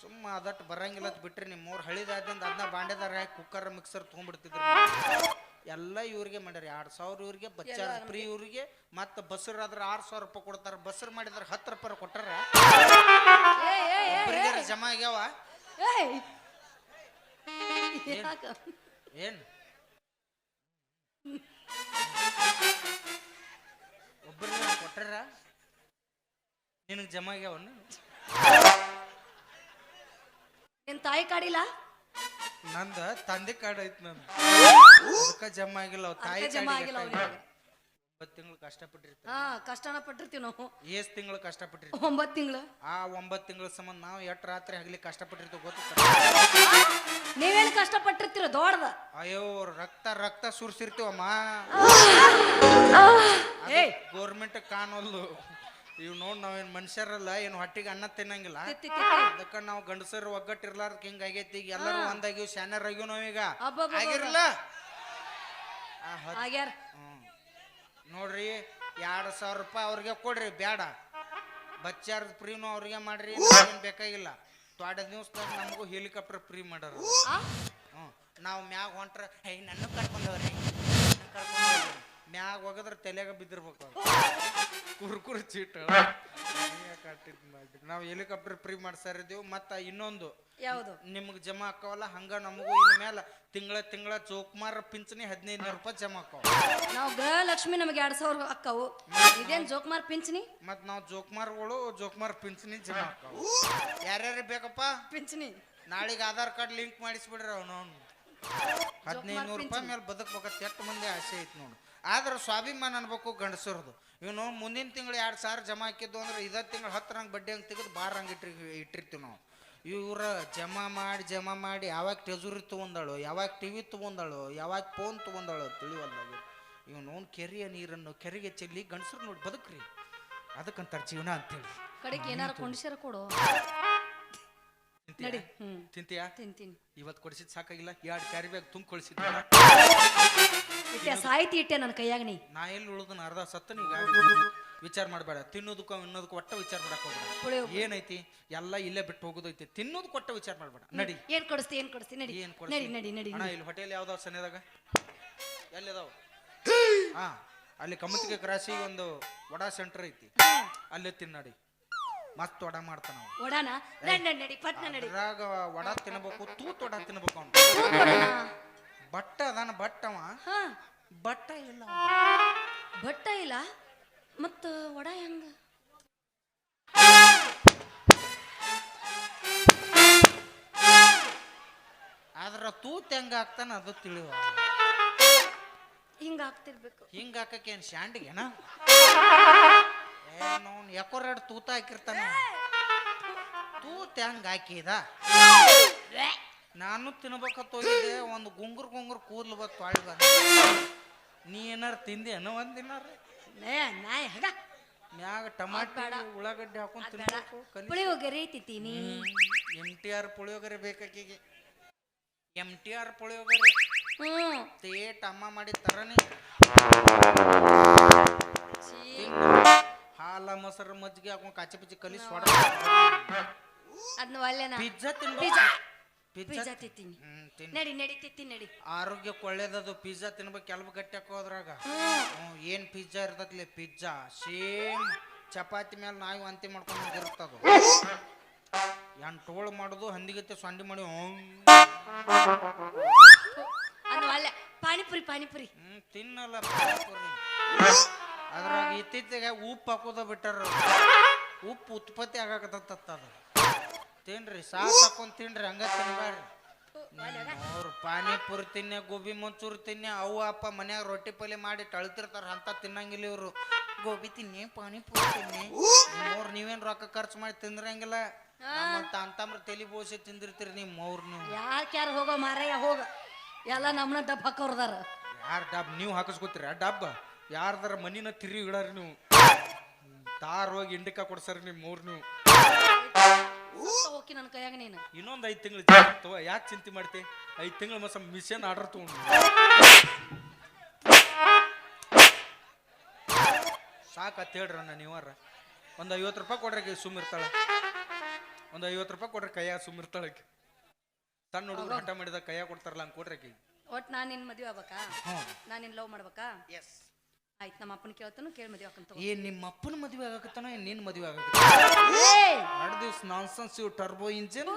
ಸುಮ್ಮ ಅದಟ್ಟು ಬರಂಗಿಲ್ಲ ಬಿಟ್ರಿ ನಿಮ್ಮ ಮೂರು ಹಳಿದಾದಿಂದ ಅದನ್ನ ಬಾಂಡೆದಾರ ಕುಕ್ಕರ್ ಮಿಕ್ಸರ್ ತೊಗೊಂಡ್ಬಿಡ್ತಿದ್ರು. ಎಲ್ಲ ಇವ್ರಿಗೆ ಮಾಡ್ಯಾರ. ಎರಡು ಸಾವಿರ ಇವ್ರಿಗೆ ಬಚ್ಚಾರ ಫ್ರೀ ಇವ್ರಿಗೆ ಮತ್ತೆ ಬಸ್ಸರ್ ಆದ್ರೆ ಆರು ಸಾವಿರ ರೂಪಾಯಿ ಕೊಡ್ತಾರ. ಬಸ್ಸರ್ ಮಾಡಿದ್ರೆ ಹತ್ತು ರೂಪಾಯಿ ಕೊಟ್ಟಾರ. ಒಬ್ಬರಿಗೆ ಜಮಾ ಆಗ್ಯಾವ. ಏನ್? ಒಬ್ಬರಿಗೆ ಕೊಟ್ಟಾರ. ನಿನಗೆ ಜಮಾ ಆಗ್ಯಾವನ್ನ ನಿನ್ ತಾಯಿ ಕಾಡಿಲ್ಲ? ನಂದ ತಂದೆ ಕಾರ್ಡ್ ಐತಿ ನಂದು. ಜಮ್ಮ ಜಮಾ ಆಗಿಲ್ಲ ತಾಯಿ ಜಮ್ಮ ಜಮಾ ಆಗಿಲ್ಲ ಅವ್ನಿಗೆ. ಒಂಬತ್ತು ತಿಂಗಳು ಕಷ್ಟಪಟ್ಟಿರ್ತೀವಿ. ಹಾ ಕಷ್ಟನ ಪಟ್ಟಿರ್ತೀವಿ ನಾವು. ಏಸ್ ತಿಂಗಳು ಕಷ್ಟಪಟ್ಟಿರ್ತೀವಿ. ಒಂಬತ್ತು ತಿಂಗಳು? ಆ ಒಂಬತ್ತು ತಿಂಗಳ ಸಂಬಂಧ ನಾವು ಎಷ್ಟು ರಾತ್ರಿ ಹಗಲಿ ಕಷ್ಟಪಟ್ಟಿರ್ತೀವಿ ಗೊತ್ತ ನೀವೇನು ಕಷ್ಟಪಟ್ಟಿರ್ತೀರ ದೊಡ್ಡದ? ಅಯ್ಯೋ ರಕ್ತ ರಕ್ತ ಸುರ್ಸಿರ್ತೀವಮ್ಮ. ಏಯ್. ಗೋರ್ಮೆಂಟ್ ಕಾಣೋಲ್ದು ಇವ್ ನೋಡ್ ನಾವೇನ್ ಮನುಷ್ಯರಲ್ಲ ಏನು ಹೊಟ್ಟಿಗೆ ಅನ್ನ ತಿನ್ನಂಗಿಲ್ಲ. ತಿತ್ತಿ ತಿತ್ತಿ. ಅದಕ್ಕ ನಾವು ಗಂಡಸರು ಒಗ್ಗಟ್ಟಿರ್ಲಾರ್ದ ಹಿಂಗ್ ಆಗೈತಿ. ಈಗ ಎಲ್ಲರೂ ಒಂದಾಗಿವ್ ಶಾನ್ಯರ್ ಆಗ್ಯೂ ನಾವೀಗ ಅಬ್ಬಬ್ಬಬ್ಬ. ಆಗಿರಲ್ಲ ಆ ಹತ್- ಆಗ್ಯಾರ. ಹ್ಮ್. ನೋಡ್ರಿ ಎರಡ್ ಸಾವಿರ ರೂಪಾಯಿ ಅವ್ರಿಗೆ ಕೊಡ್ರಿ ಬೇಡ ಬಚ್ಚಾರ್ದ ಫ್ರೀನು ಅವ್ರಿಗೆ ಮಾಡ್ರಿ ಏನ್ ಬೇಕಾಗಿಲ್ಲ. ತ್ವಾಡ ದಿವಸದಾಗ ನಮಗೂ ಹೆಲಿಕಾಪ್ಟರ್ ಫ್ರೀ ಮಾಡಾರ ಆ? ಹ್ಞೂ ನಾವು ಮ್ಯಾಗ ಹೊಂಟ್ರ ಹೇ ನನ್ನ ಕರ್ಕೊಂಡವ್ರಿ ಮ್ಯಾಗ ಹೋಗದ್ರ ತಲೆಯಾಗ ಬಿದ್ದಿರ್ಬೇಕು ಕುರ್ಕುರ್ ಚೀಟ್. ನಾವು ಹೆಲಿಕಾಪ್ಟರ್ ಫ್ರೀ ಮಾಡ್ಸಾರಿದ್ದೀವಿ ಮತ್ತ ಇನ್ನೊಂದು. ಯಾವುದು? ನಿಮ್ಗೆ ಜಮಾ ಹಾಕವಲ್ಲ ಹಂಗ ನಮಗೂ ಇನ್ ಮೇಲೆ ತಿಂಗಳ ತಿಂಗಳ ಚೌಕ್ಮಾರ ಪಿಂಚಣಿ ಹದಿನೈದು ನೂರು ರೂಪಾಯಿ ಜಮಾ ಆಕ್ಕವ ನಾವು ಗೃಹಲಕ್ಷ್ಮಿ ನಮಗೆ ಎರಡ್ ಸಾವಿರ ಅಕ್ಕವು. ಇದೇನ್ ಜೋಕ್ಮಾರ್ ಪಿಂಚಣಿ? ಮತ್ ನಾವು ಜೋಕ್ಮಾರ್ಗಳು ಜೋಕ್ಮಾರ್ ಪಿಂಚಣಿ ಜಮಾ ಆಕ್ಕವ ಯಾರ್ಯಾರ ಬೇಕಪ್ಪ? ಪಿಂಚಣಿ. ನಾಳೆಗೆ ಆಧಾರ್ ಕಾರ್ಡ್ ಲಿಂಕ್ ಮಾಡಿಸ್ಬಿಡ್ರಿ ಅವನು ಹದಿನೈದು ನೂರು ರೂಪಾಯಿ ಮೇಲೆ ಬದುಕ್ಬೇಕಂತ ಎಷ್ಟು ಮಂದಿ ಆಸೆ ಐತಿ ನೋಡು. ಆದ್ರೆ ಸ್ವಾಭಿಮಾನ ಅನ್ಬೇಕು ಗಂಡಸರದು. ಇವನು ಮುಂದಿನ ತಿಂಗಳು ಎರಡು ಸಾವಿರ ಜಮಾ ಹಾಕಿದ್ದು ಅಂದ್ರೆ ಇದೇ ತಿಂಗಳು ಹತ್ತು ರಂಗ್ ಬಡ್ಡಿ ಹಂಗೆ ತೆಗೆದು ಬಾರ್ ಹಂಗೆ ಇಟ್ಟಿ ಇಟ್ಟಿರ್ತೀವಿ ನಾವು. ಇವ್ರ ಜಮಾ ಮಾಡಿ ಜಮಾ ಮಾಡಿ ಯಾವಾಗ ಟೆಜುರಿ ತೊಗೊಂದಳು ಯಾವಾಗ ಟಿ ವಿ ತೊಗೊಂದಳು ಯಾವಾಗ ಫೋನ್ ತೊಗೊಂದಳು ತಿಳಿವಲ್ದಾಗ ಇವನು ಕೆರೆಯ ನೀರನ್ನು ಕೆರೆಗೆ ಚೆಲ್ಲಿ ಗಂಡಸರು ನೋಡಿ ಬದುಕ್ರಿ. ಅದಕ್ಕಂತಾರೆ ಜೀವನ ಅಂತೇಳಿ. ಕಡೆಗೆ ಏನಾರ ಕೊಂಡಿಸ್ಯಾರ ಕೊಡು. ತಿಂತೀಯಾ? ನಡಿ ಹ್ಮ್. ತಿಂತೀಯಾ? ತಿಂತೀನಿ. ಇವತ್ತು ಕೊಡಿಸಿದ್ ಸಾಕಾಗಿಲ್ಲ ಎರಡು ಕ್ಯಾರಿ ಬ್ಯಾಗ್ ತುಂಬ ಕೊಡಿಸಿದ್ ಇಟ್ಟೆ ಸಾಯ್ತಿ ಇಟ್ಟೆ ನನ್ನ ಕೈಯಾಗ ನೀ. ನಾ ಎಲ್ಲಿ ಉಳಿದನ ಅರ್ಧ ಸತ್ತು ನೀ ವಿಚಾರ ಮಾಡಬೇಡ. ತಿನ್ನೋದಕ್ಕೂ ಇನ್ನೋದಕ್ಕೂ ಒಟ್ಟ ವಿಚಾರ ಮಾಡಕ್ ಹೋಗ್ಬೇಡ. ಏನೈತಿ? ಎಲ್ಲ ಇಲ್ಲೇ ಬಿಟ್ಟು ಹೋಗೋದೈತಿ. ತಿನ್ನೋದು ಕೊಟ್ಟ ವಿಚಾರ ಮಾಡಬೇಡ. ನಡಿ. ಏನ್ ಕೊಡಿಸ್ತಿ ಏನ್ ಕೊಡಿಸ್ತಿ? ನಡಿ. ಏನ್ ನಡಿ ನಡಿ ನಡಿ ಅಣ್ಣ ಇಲ್ಲಿ ಹೋಟೆಲ್ ಯಾವ್ದಾವ ಸನಿದಾಗ ಎಲ್ಲಿದಾವ? ಹಾ ಅಲ್ಲಿ ಕಮತಿಗೆ ಕ್ರಾಸಿ ಒಂದು ವಡಾ ಸೆಂಟರ್ ಐತಿ. ಅಲ್ಲಿ ತಿನ್ನಡಿ ಮತ್ತ ವಡ ಮಾಡ್ತಾನ ವಡಾನ? ನಡಿ ನಡಿ ಪಟ್ನ ನಡಿ. ಅದ್ರಾಗ ವಡಾ ತಿನ್ಬೇಕು ತೂತ್ ವಡಾ ತಿನ್ಬೇಕು ಅವ್ನು. ಬಟ್ಟ ಅದಾನ ಬಟ್ಟವ ಹಾ. ಬಟ್ಟ ಇಲ್ಲ ಭಟ್ಟ ಬಟ್ಟ ಇಲ್ಲ. ಮತ್ತ ವಡ ಹೆಂಗ? ಆದ್ರ ತೂತ್ ಹೆಂಗ ಆಗ್ತಾನ ಅದು ತಿಳಿವ. ಹಿಂಗ ಆಗ್ತಿರ್ಬೇಕು ಹಿಂಗ ಹಾಕಕ್ಕೆ ಏನ್ ಶಾಂಡಿಗೆನ? ಯಾಕೋರ್ ಎರಡು ತೂತ ಹಾಕಿರ್ತಾನ. ತೂತ್ ಹೆಂಗ ಹಾಕಿದ? ನಾನು ತಿನ್ಬೇಕಂತ ಹೋಗಿದ್ದೆ ಒಂದು ಗುಂಗುರ್ ಗುಂಗುರ್ ಕೂದ್ಲು ಬತ್ ತೊಳಿ ಬಂದ. ನೀ ಏನಾರ ತಿಂದೇನ ಒಂದಿನಾರ ನೇ ನಾಯಿ ಹಗ. ಮ್ಯಾಗ ಟಮಾಟ. ಉಳ್ಳಾಗಡ್ಡಿ ಹಾಕೊಂಡ್ ತಿನ್ಬೇಕು ಪುಳಿಯೋಗರೆ ತಿಂತೀನಿ. ಎಂ ಟಿ ಆರ್ ಪುಳಿಯೋಗರೆ ಬೇಕಾಕಿಗೆ. ಎಂ ಟಿ ಆರ್ ಪುಳಿಯೋಗರೆ. ತೇಟ್ ಅಮ್ಮ ಮಾಡಿ ತರನಿ. ಹಾಲ ಮೊಸರು ಮಜ್ಜಿಗೆ ಹಾಕೊಂಡ್ ಕಾಚಿ ಪಿಚ್ಚಿ ಕಲಿಸಿ ಹೊಡ ಒಳ್ಳೆನ ಪಿಜ್ಜಾ ತಿನ್ಬೇಕು. ಪಿಜ್ಜಾ ಪಿಜ್ಜಾ ಹ್ಮ್ ತಿನ್ ನಡಿ ನಡಿ ನಡಿ. ಆರೋಗ್ಯಕ್ಕೆ ಒಳ್ಳೇದದು ಪಿಜ್ಜಾ ತಿನ್ಬೇಕು ಕೆಲವು ಗಟ್ಟಿ ಹೋದ್ರಾಗ ಹ್ಮ್ ಹ್ಮ್ ಏನ್ ಪಿಜ್ಜಾ ಇರ್ತತ್ಲಿ ಪಿಜ್ಜಾ ಸೇಮ್ ಚಪಾತಿ ಮೇಲೆ ನಾಯಿ ವಾಂತಿ ಮಾಡ್ಕೊಂಡು ಇರ್ತದು ಎಂಟೋಳು ಮಾಡೋದು ಹಂದಿಗತ್ತೆ ಸೊಂಡಿ ಮಾಡಿ ಹ್ಮ್. ಒಳ್ಳೆ ಪಾನಿಪುರಿ ಪಾನಿಪುರಿ. ಹ್ಮ್ ತಿನ್ನಲ್ಲ ಪಾನಿಪುರಿ. ಅದ್ರಾಗ ಇತ್ತೀಚೆಗೆ ಉಪ್ಪು ಹಾಕೋದ ಬಿಟ್ಟಾರ. ಉಪ್ಪು ಉತ್ಪತ್ತಿ ಆಗಾಕತ್ತತ್ತ ಅದು. ತಿನ್ರಿ ಸಾಕ್ ಹಾಕೊಂಡ್ ತಿನ್ರಿ ಹಂಗ ತಿನ್ಬ್ಯಾಡ್ರಿ. ಅವ್ರು ಪಾನಿಪುರಿ ತಿನ್ನೆ ಗೋಬಿ ಮಂಚೂರಿ ತಿನ್ನೆ ಅವು ಅಪ್ಪ ಮನ್ಯಾಗ ರೊಟ್ಟಿ ಪಲ್ಯ ಮಾಡಿ ತಳ್ತಿರ್ತಾರ ಅಂತ ತಿನ್ನಂಗಿಲ್ಲ ಇವ್ರು. ಗೋಬಿ ತಿನ್ನಿ ಪಾನಿಪುರಿ ತಿನ್ನಿ. ಅವ್ರು ನೀವೇನ್ ರೊಕ್ಕ ಖರ್ಚು ಮಾಡಿ ತಿಂದ್ರಂಗಿಲ್ಲ. ನಮ್ಮಂತ ಅಂತಮ್ರ ತಲಿ ಬೋಸಿ ತಿಂದಿರ್ತೀರಿ ನಿಮ್ಮ ಅವ್ರು ನೀವು. ಯಾರು ಹೋಗೋ ಮಾರಯ್ಯ ಹೋಗ. ಎಲ್ಲ ನಮ್ಮನ್ನ ಡಬ್ಬ ಹಾಕೋರ್ದಾರ. ಯಾರ ಡಬ್? ನೀವು ಹಾಕಿಸ್ಕೊತೀರ ಡಬ್ಬ ಯಾರ್ದಾರ ಮನಿನ ತಿರುಗಿ ಇಡಾರಿ ನೀವು. ತಾರ್ ಹೋಗಿ ಇಂಡಿಕಾ ಕೊಡ್ಸಾರ ನಿಮ್ಮ ಅವ್ರು ನೀವು. ಹೋಗಿ ನನ್ನ ಕೈಯಾಗ ನೀನು. ಇನ್ನೊಂದು ಐದು ತಿಂಗಳು ತಗೋ ಯಾಕೆ ಚಿಂತೆ ಮಾಡ್ತಿ? ಐದು ತಿಂಗಳು ಮಸ ಮಿಷನ್ ಆರ್ಡರ್ ತಗೊಂಡು. ಸಾಕತ್ ಹೇಳ್ರಿ ಅಣ್ಣ ನೀವಾರ. ಒಂದು ಐವತ್ತು ರೂಪಾಯಿ ಕೊಡ್ರಿ ಸುಮ್ಮಿರ್ತಾಳೆ ಒಂದು ಐವತ್ತು ರೂಪಾಯಿ ಕೊಡ್ರಿ ಕೈಯಾಗ ಸುಮ್ಮಿರ್ತಾಳೆ ಆಕಿ. ಸಣ್ಣ ಹುಡುಗ ಹಠ ಮಾಡಿದಾಗ ಕೈಯಾಗ ಕೊಡ್ತಾರಲ್ಲ ಹಂಗೆ ಕೊಡ್ರಿ ಆಕಿ. ಒಟ್ ನಾನು ನಿನ್ನ ಮದ್ವೆ ಆಗ್ಬೇಕಾ? ನಾನು ನಿನ್ನ ಲವ್ ಮಾಡ್ಬೇಕಾ? ಎಸ್ ಆಯ್ತು ನಮ್ಮ ಅಪ್ಪನ ಕೇಳ್ತಾನು ಕೇಳಿ ಮದುವೆ ಹಾಕಂತ ಏನ್ ನಿಮ್ಮ ಅಪ್ಪನ ಮದುವೆ ಆಗಕತ್ತಾನ ಏನ್ ನಿನ್ನ ಮದುವೆ ಆಗಕತ್ತಾನ ಎರಡು ದಿವ್ಸ ನಾನ್ಸನ್ಸ್ ಇವು ಟರ್ಬೋ ಇಂಜಿನ್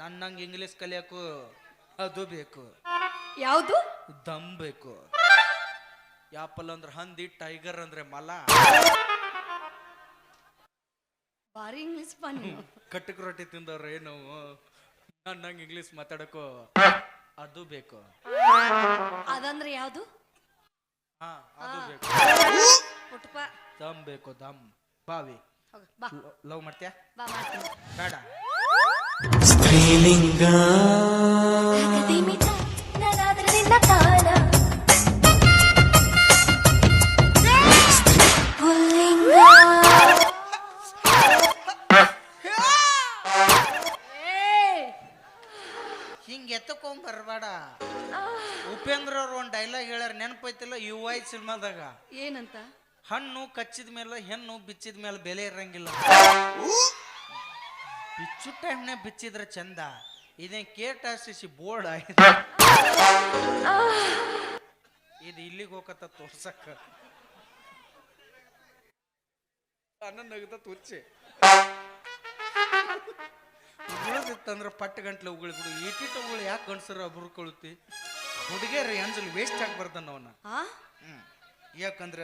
ನನ್ನಂಗೆ ಇಂಗ್ಲೀಷ್ ಕಲಿಯಕ್ಕೂ ಅದು ಬೇಕು. ಯಾವುದು? ದಮ್ ಬೇಕು. ಯಾಪಲ್ ಅಂದ್ರೆ ಹಂದಿ ಟೈಗರ್ ಅಂದ್ರೆ ಮಲ. ಬಾರಿ ಇಂಗ್ಲಿಷ್ ಬನ್ನಿ ನೀನು. ಕಟ್ಟಕ್ ರೊಟ್ಟಿ ತಿಂದವ್ರ ಏನು? ನನ್ನಂಗೆ ಇಂಗ್ಲೀಷ್ ಮಾತಾಡಕು ಅದು ಬೇಕು. ಅದಂದ್ರೆ ಯಾವುದು? ಹಾ ಅದು ಬೇಕು. ಪುಟ್ಟಪ್ಪ ದಮ್ ಬೇಕು ದಮ್. ಬಾವಿ. ಹೋಗು ಬಾ. ಲವ್ ಮಾಡ್ತೀಯಾ? ಬಾ ಮಾಡ್ತೀನಿ. ಬೇಡ. ಸ್ತ್ರೀಲಿಂಗ. ಅವ್ರು ಒಂದು ಡೈಲಾಗ್ ಹೇಳ್ಯಾರ ನೆನಪೈತಿಲ್ಲ ಯು ಐ ಸಿನಿಮಾದಾಗ? ಏನಂತ? ಹಣ್ಣು ಕಚ್ಚಿದ ಮೇಲೆ ಹೆಣ್ಣು ಬಿಚ್ಚಿದ ಮೇಲೆ ಬೆಲೆ ಇರಂಗಿಲ್ಲ. ಬಿಚ್ಚುಟ್ಟ ಹೆಣ್ಣೆ ಬಿಚ್ಚಿದ್ರೆ ಚಂದ. ಇದೇನ್ ಕೇಟ ಸಿಸಿ ಬೋರ್ಡ್ ಆಯ್ತು ಇದು ಇಲ್ಲಿಗೆ ಹೋಗತ್ತ ತೋರ್ಸಕ್ಕ. ಅನ್ನ ನಗದ ತುಚ್ಚೆ ಉಗುಳದಿತ್ತಂದ್ರ ಪಟ್ಟು ಗಂಟ್ಲೆ ಉಗುಳಿ ಬಿಡು ಇಟ್ಟಿಟ್ಟು ಉಗುಳು ಯಾಕೆ ಗಂಡಸರು ಅಬ್ರು ಕೊಳುತ್ತಿ ಹುಡುಗಿಯರು ಅಂಜಲ್ ವೇಸ್ಟ್ ಆಗ್ಬಾರ್ದನ್ನ ಅವನ. ಹಾ ಹ್ಮ್. ಯಾಕಂದ್ರ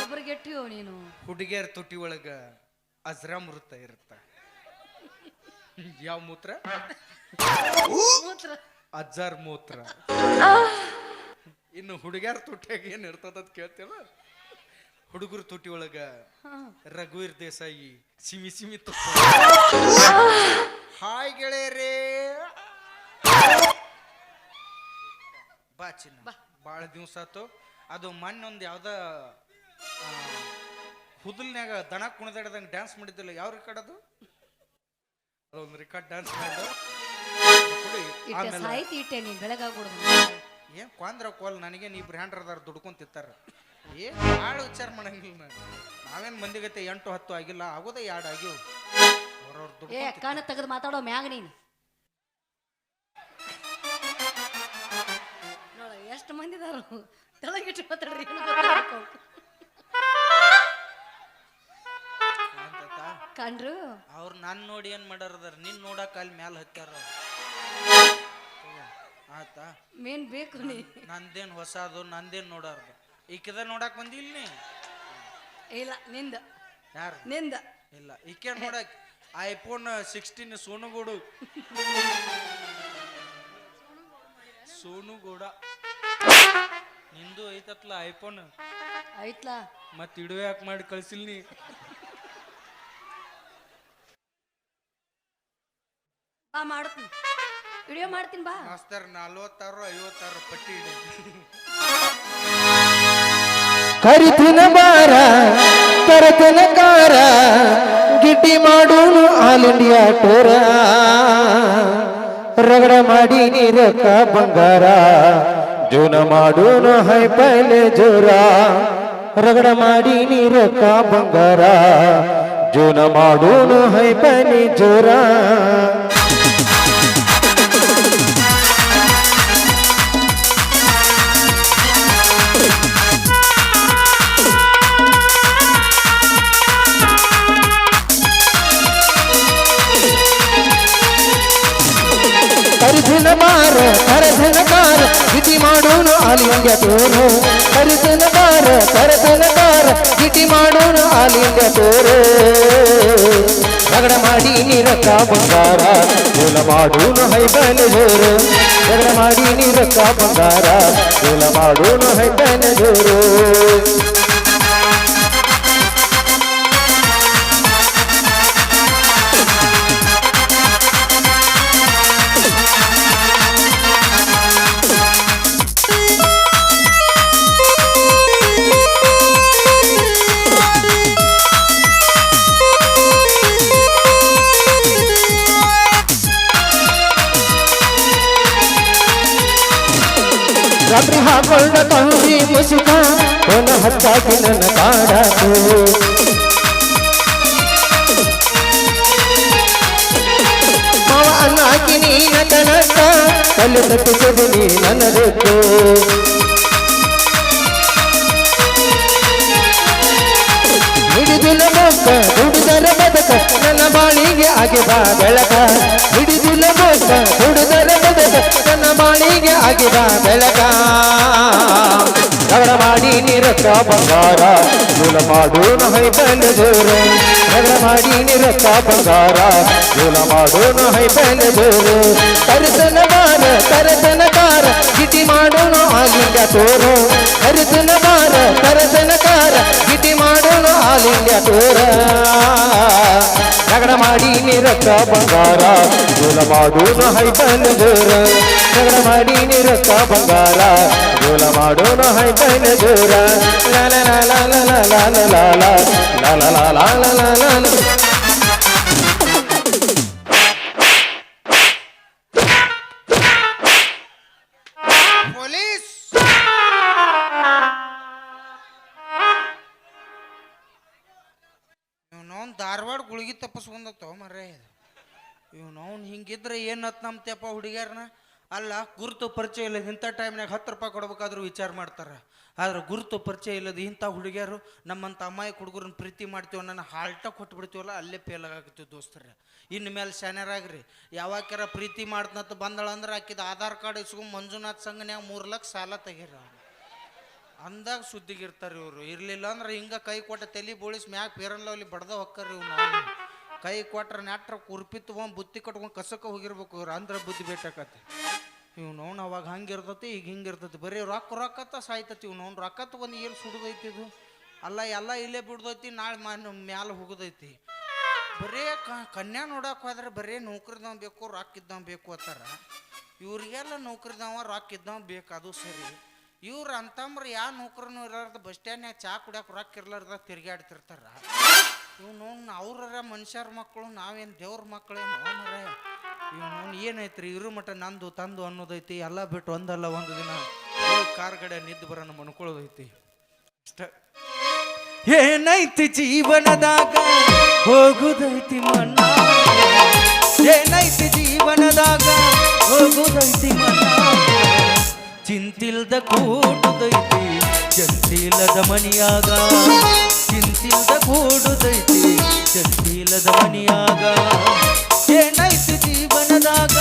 ಒಬ್ಬರಿಗೆ ಎಟ್ಟಿಯೋ ನೀನು. ಹುಡುಗಿಯರ ತುಟಿ ಒಳಗ ಅಜ್ರಾಮೃತ ಇರುತ್ತ. ಯಾವ ಮೂತ್ರ? ಮೂತ್ರ. ಅಜ್ಜಾರ್ ಮೂತ್ರ. ಇನ್ನು ಹುಡುಗಿಯರ ತುಟಿಯಾಗ ಏನ್ ಇರ್ತದ ಅಂತ ಕೇಳ್ತೇವ ಹುಡುಗರ ತುಟಿ ಒಳಗ. ರಘುವೀರ್ ದೇಸಾಯಿ ಸಿಮಿ ಸಿಮಿ ತುಪ್ಪ ಬಾ ಚಿನ್ನ. ಬಾ. ಭಾಳ ದಿವ್ಸ ಆತು ಅದು ಮಣ್ಣೊಂದು ಯಾವ್ದ ಆ, ಹುದಲ್ನ್ಯಾಗ ದನ ಕುಣಿದಾಡ್ದಂಗೆ ಡ್ಯಾನ್ಸ್ ಮಾಡಿದ್ದಿಲ್ಲ. ಯಾವ ರೆಕಾರ್ಡ್ ಅದು? ಅದೊಂದು ರೆಕಾರ್ಡ್ ಡ್ಯಾನ್ಸ್ ಮಾಡಿದ ಇಟ್ಟೆ ಆಮೇಲೆ ಸಾಯ್ತಿ ಇಟ್ಟೆ ನೀನ್ ಬೆಳಗಾಗ್ಬಿಡುದು ಏನ್ ಕ್ವಾಂದ್ರ ಕೋಲ್ ನನಗೆ ನೀ ಇಬ್ರು ಹ್ಯಾಂಡ್ರದಾರ ದುಡ್ಕೊಂತಿತ್ತಾರ ಏನ್ ಭಾಳ ವಿಚಾರ ಮಾಡಂಗಿಲ್ಲ ನಾನು. ನಾವೇನ್ ಮಂದಿಗತೆ ಎಂಟು ಹತ್ತು ಆಗಿಲ್ಲ ಆಗೋದೇ ಎರಡು ಆಗ್ಯವು ಅವ್ರವ್ರ ಏ ದುಡ್ಡು ಕಣ್ಣ ತೆಗೆದು ಮಾತಾಡೋ ಮ್ಯಾಗ ನೀನು. ಎಷ್ಟು ತಳಗಿಟ್ಟು ಮಾತಾಡ್ರಿ. ಕಂಡ್ರು ಅವ್ರು ನನ್ನ ನೋಡಿ ಏನ್ ಮಾಡಾರದಾರ? ನಿನ್ ನೋಡಕ್ ಅಲ್ಲಿ ಮ್ಯಾಲ ಹತ್ತಾರ ಆತಾ ಮೇನ್ ಬೇಕು ನೀ. ನಂದೇನ್ ಹೊಸದು ನಂದೇನ್ ನೋಡಾರ್ದು? ಈಕಿದ ನೋಡಕ್ ಬಂದಿಲ್ಲ ನೀ? ಇಲ್ಲ ನಿಂದ. ಯಾರು? ನಿಂದ. ಇಲ್ಲ ಈಕೆ ನೋಡಕ್? ಐಫೋನ್ ಸಿಕ್ಸ್ಟೀನ್ ಸೋನುಗೂಡು. ಸೋನುಗೌಡ. ನಿಂದು ಐತತ್ಲ ಐಫೋನ್? ಐತ್ಲಾ. ಮತ್ ಇಡುವೆ ಯಾಕೆ ಮಾಡಿ ಕಳ್ಸಿಲ್ ನೀ? ಬಾ ಮಾಡ್ತೀನಿ. ವಿಡಿಯೋ ಮಾಡ್ತೀನಿ ಬಾ. ಮಾಸ್ತರ್ ನಲ್ವತ್ತಾರು ಐವತ್ತಾರು ಪಟ್ಟಿ ಇಡಿ ಕರಿತಿನ ಬಾರ ತರತನ ಕಾರ ಗಿಟ್ಟಿ ಮಾಡೋನು ಆಲ್ ಇಂಡಿಯಾ ಟೂರ. ರಗಡ ಮಾಡಿ ನೀರಕ್ಕ ಬಂಗಾರ. ಜೂನ ಮಾಡೋನು ಹೈ ಪೈಲೆ ಜೋರ ರಗಡ ಮಾಡಿ ನೀರಕ್ಕ ಬಂಗಾರ ಜೂನ ಮಾಡೋನು ಹೈ ಪೈಲೆ ಜೋರ ಮೂಲ ಹೈ ಜೋರು. ರಗಡ ಮಾಡಿ ನೀರಕ್ಕ ಬಂಗಾರ. ಮೂಲ ಮಾಡೋಣ ಹೈಬನ ಜೋರು. ಹಾಕೊಂಡ ಕಣ್ಣಿ ಮುಸುಕ ಒನ ಹತ್ತಾಗಿ ನನ್ನ ಕಾಡಾತು ಅನ್ನಾಕಿ ನೀ ನಟನಟ ಕಲ್ಲು ತಪ್ಪಿಸದೆ ನೀ ನನದಕ್ಕೂ ಹಿಡಿದಿಲ್ಲ ಮಕ್ಕ ದುಡಿದರ ನನ್ನ ಬಾಳಿಗೆ ಆಗಿ ಬಾ ಬೆಳಕ. ಹಿಡಿದಿಲ್ಲ ಮೊಕ್ಕ ಹುಡುಗರ ಬದಕ ನನ್ನ ಬಾಳಿಗೆ ಆಗಿ ಬಾ ಬೆಳಕ. ಅವರ ಮಾಡಿ ನಿರಕ್ಕ ಬಂಗಾರ. ಮೂಲ ಮಾಡೋ ಬೆಲೆ ಜೋರ. ಅವರ ಮಾಡಿ ನಿರಕ್ಕ ಬಂಗಾರ. ಮೂಲ ಮಾಡೋ ಬೆಲೆ ಜೋರ. ಕರೆತನ ಬಾರ ಕರೆತನ ಕಾರ. ಗಿಟಿ ಮಾಡೋಣ ಆಲಿಂಗ ತೋರು ಕರೆತನ ಬಾರ ಕರೆತನ ಕಾರ ಗಿಟಿ ಮಾಡೋಣ ಆಲಿಂಗ ತೋರ ರಗಡ ಮಾಡಿ ನಿರಕ್ಕ ಬಂಗಾರ ಜೋಲ ಮಾಡೋಣ ಹೈಬಲ್ ಜೋರ ರಗಡ ಮಾಡಿ ನಿರಕ್ಕ ಬಂಗಾರ ಜೋಲ ಮಾಡೋಣ ಹೈಬಲ್ ಜೋರ ಲಾಲ ಲಾಲ ಲಾಲ ಲಾಲ ಲಾಲ ಲಾಲ ಲಾಲ ಲಾಲ ಲ ಗುಳಿಗೆ ತಪ್ಪಿಸ್ಕೊಂಡತ್ತವ ಮರ್ರೆ. ಅವ್ನು ಹಿಂಗಿದ್ರೆ ಏನತ್ ನಮ್ತಪ್ಪ ಹುಡುಗಿಯರ್ನ? ಅಲ್ಲ, ಗುರುತು ಪರಿಚಯ ಇಲ್ಲ ಇಂಥ ಟೈಮ್ನಾಗ ಹತ್ತು ರೂಪಾಯಿ ಕೊಡ್ಬೇಕಾದ್ರೂ ವಿಚಾರ ಮಾಡ್ತಾರೆ. ಆದ್ರೆ ಗುರುತು ಪರಿಚಯ ಇಲ್ಲದ ಇಂಥ ಹುಡುಗಿಯರು ನಮ್ಮಂಥ ಅಮ್ಮಾಯಿ ಹುಡುಗರನ್ನ ಪ್ರೀತಿ ಮಾಡ್ತೀವಿ ನನ್ನ ಹಾಲ್ಟ ಕೊಟ್ಬಿಡ್ತೀವಲ್ಲ, ಅಲ್ಲೇ ಫೇಲ್ ಆಗತ್ತೀವಿ ದೋಸ್ತರ. ಇನ್ನು ಮೇಲೆ ಶಾನ್ಯರಾಗ್ರಿ ಯಾವಾಗ್ಯಾರ ಪ್ರೀತಿ ಮಾಡ್ತಂತ ಬಂದಳಂದ್ರೆ ಆಕಿದ ಆಧಾರ್ ಕಾರ್ಡ್ ಇಸ್ಕೊಂಡು ಮಂಜುನಾಥ್ ಸಂಘನ್ಯಾಗ ಮೂರು ಲಕ್ಷ ಸಾಲ ತೆಗೀರ ಅಂದಾಗ ಸುದ್ದಿಗಿರ್ತಾರೆ ಇವರು. ಇರ್ಲಿಲ್ಲ ಅಂದ್ರೆ ಹಿಂಗ ಕೈ ಕೊಟ್ಟ ತಲೆ ಬೋಳಿಸಿ ಮ್ಯಾಗ ಪೇರನ್ ಲವ್ಲಿ ಬಡ್ದ ಹೊಕ್ಕರಿ ಇವ್ನು. ಕೈ ಕೊಟ್ರ ನೆಟ್ರ ಕುರ್ಪಿ ಬುತ್ತಿ ಕಟ್ಕೊಂಡ್ ಕಸಕ್ಕೆ ಹೋಗಿರ್ಬೇಕು ಇವ್ರು. ಅಂದ್ರ ಬುದ್ಧಿ ಬೇಟಾಕತ್ತೆ. ಇವ್ ನೋನ್ ಅವಾಗ ಹಂಗಿರ್ತತಿ ಈಗ ಹಿಂಗಿರ್ತತಿ ಬರೀ ರೊಕ್ಕ ರೊಕ್ಕತ್ತ ಸಾಯ್ತತಿ ಇವ್ ನೋನ್ ರೊಕ್ಕ ತಗೊಂಡು ಏನು ಸುಡ್ದೈತಿ ಇದು? ಅಲ್ಲ, ಎಲ್ಲ ಇಲ್ಲೇ ಬಿಡ್ದೈತಿ, ನಾಳೆ ಮನ್ ಮ್ಯಾಲ ಹೋಗದೈತಿ. ಬರೀ ಕನ್ಯಾ ನೋಡಕ್ ಹೋದ್ರೆ ಬರೇ ನೌಕರಿದವ್ ಬೇಕು, ರೊಕ್ಕ ಇದ್ದವ್ ಬೇಕು ಅಂತಾರ. ಇವ್ರಿಗೆಲ್ಲ ನೌಕರಿದವ, ರೊಕ್ಕ ಇದ್ದವ್ ಬೇಕು, ಅದು ಸರಿ. ಇವ್ರು ಅಂತಂಬ್ರ ಯಾವ ನೌಕರನು ಇರ್ಲಾರ್ದ ಬಸ್ ಸ್ಟ್ಯಾಂಡ್ನಾಗ ಚಾ ಕುಡಿಯಕ್ಕೆ ರೊಕ್ಕ ಇರ್ಲಾರ್ದ ತಿರ್ಗಾಡ್ತಿರ್ತಾರ ಇವ್ನು ಅವ್ರ ಮನುಷ್ಯರ ಮಕ್ಕಳು, ನಾವೇನು ದೇವ್ರ ಮಕ್ಕಳೇನು ಇವ್ ನೋನ್ ಏನೈತ್ರಿ ಇರು ಮಟ ನಂದು ತಂದು ಅನ್ನೋದೈತಿ, ಎಲ್ಲ ಬಿಟ್ಟು ಒಂದಲ್ಲ ಒಂದು ದಿನ ಕಾರ್ ಗಡೆ ನಿದ್ದು ಬರೋಣ ಮನ್ಕೊಳ್ಳೋದೈತಿ ಇಷ್ಟ ಏನೈತಿ ಜೀವನದಾಗ? ಹೋಗುದೈತಿ ಮಣ್ಣ. ಏನೈತಿ ಜೀವನದಾಗ? ಹೋಗುದೈತಿ ಮಣ್ಣ. ಚಿಂತಿಲ್ದ ಕೂಡುದೈತಿ ಜಂತಿಲ್ಲದ ಮನಿಯಾಗ. ಚಿಂತಿಲ್ದ ಕೂಡುದೈತಿ ಜಂತಿಲ್ಲದ ಮನಿಯಾಗ. ಏನೈತಿ ಜೀವನದಾಗ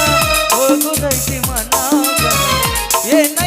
ಹೋಗುದೈತಿ ಮನಾಗ. ಏನ